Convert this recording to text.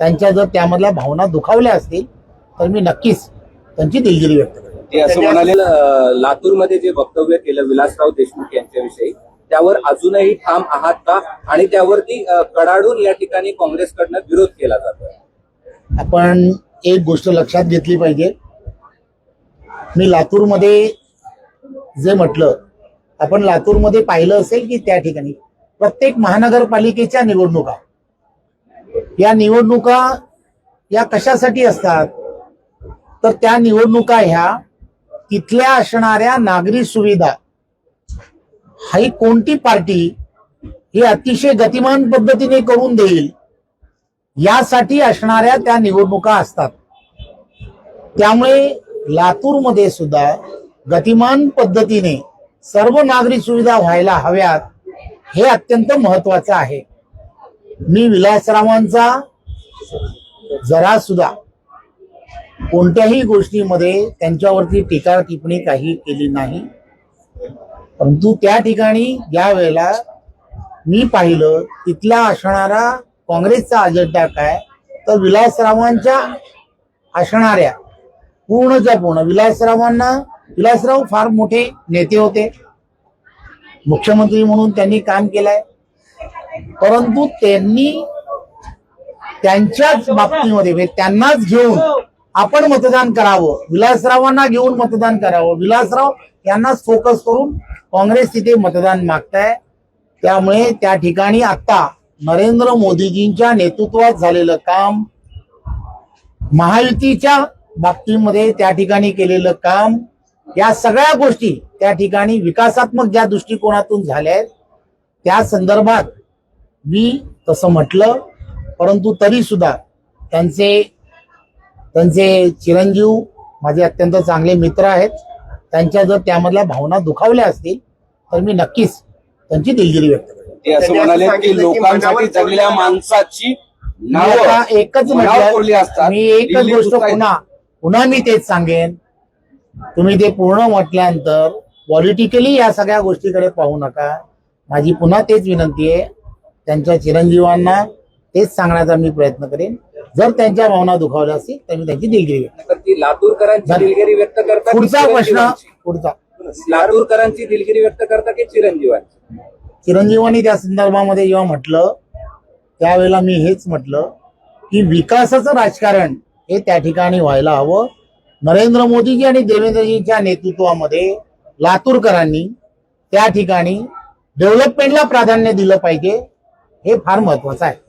त्यांच्या जर त्यामधल्या भावना दुखावल्या असतील तर मी नक्कीच त्यांची दिलगिरी व्यक्त करेन. ते असं म्हणाले लातूरमध्ये जे वक्तव्य केलं विलासराव देशमुख यांच्याविषयी त्यावर अजूनही ठाम आहात का? आणि त्यावरती कडाडून या ठिकाणी काँग्रेसकडनं विरोध केला जातोय. आपण एक गोष्ट लक्षात घेतली पाहिजे. मी लातूरमध्ये जे म्हटलं आपण लातूरमध्ये पाहिलं असेल की त्या ठिकाणी प्रत्येक महानगरपालिकेच्या निवडणुका या निवडणुका या कशासाठी असतात? तर त्या निवडणुका ह्या तिथल्या असणाऱ्या नागरी सुविधा ही कोणती पार्टी ही अतिशय गतिमान पद्धतीने करून देईल यासाठी असणाऱ्या त्या निवडणुका असतात. त्यामुळे लातूरमध्ये सुद्धा गतिमान पद्धतीने सर्व नागरी सुविधा व्हायला हव्यात हे अत्यंत महत्वाचं आहे. मी विलासरावांचा जरा सुद्धा कोणत्याही गोष्टीमध्ये त्यांच्यावरती टीका टिप्पणी काही केली नाही. परंतु त्या ठिकाणी ज्या वेळेला मी पाहिलं तिथला असणारा काँग्रेसचा अजेंडा काय? तर विलासरावांच्या असणाऱ्या पूर्णच्या पूर्ण विलासरावांना विलासराव फार मोठे नेते होते. मुख्यमंत्री म्हणून त्यांनी काम केलंय. परंतु त्यांनी त्यांच्याच बाबतीमध्ये म्हणजे त्यांनाच घेऊन आपण मतदान करावं विलासरावांना घेऊन मतदान करावं. विलासराव यांनाच फोकस करून काँग्रेस तिथे मतदान मागताय. त्यामुळे त्या ठिकाणी आता नरेंद्र मोदीजींच्या नेतृत्वात झालेलं काम महायुतीच्या बाबतीमध्ये त्या ठिकाणी केलेलं काम या सगळ्या गोष्टी त्या ठिकाणी विकासात्मक ज्या दृष्टिकोनातून झाल्या आहेत त्या संदर्भात मी तसं म्हटलं परंतु तरी सुद्धा त्यांचे त्यांचे चिरंजीव माझे अत्यंत चांगले मित्र आहेत. त्यांच्या जर त्यामधल्या भावना दुखावल्या असतील तर मी नक्कीच त्यांची दिलगिरी व्यक्त करेन. ते असं म्हणाले की लोकांसाठी जगलेल्या माणसाची मी नावं एकच म्हटलं मी एकच गोष्ट पुन्हा मी तेच सांगेन. तुम्ही ते पूर्ण म्हटल्यानंतर पॉलिटिकली या सगळ्या गोष्टीकडे पाहू नका. माझी पुन्हा तेच विनंती आहे. त्यांच्या चिरंजीवांना तेच सांगण्याचा मी प्रयत्न करेन जर त्यांच्या भावना दुखावल्या असतील तर मी त्यांची दिलगिरी व्यक्त तर ती लातूरकरांची. दिलगिरी व्यक्त करता की पुढचा प्रश्न चिरंजीवांची? पुढचा लातूरकरांची दिलगिरी व्यक्त करता की चिरंजीवांची चिरंजीवांनी त्या संदर्भामध्ये जेव्हा म्हटलं त्यावेळेला मी हेच म्हटलं की विकासाचं राजकारण हे त्या ठिकाणी व्हायला हवं नरेंद्र मोदीजी आणि देवेंद्रजींच्या नेतृत्वामध्ये लातूरकरांनी त्या ठिकाणी डेव्हलपमेंटला प्राधान्य दिलं पाहिजे हे फार महत्वाचं आहे.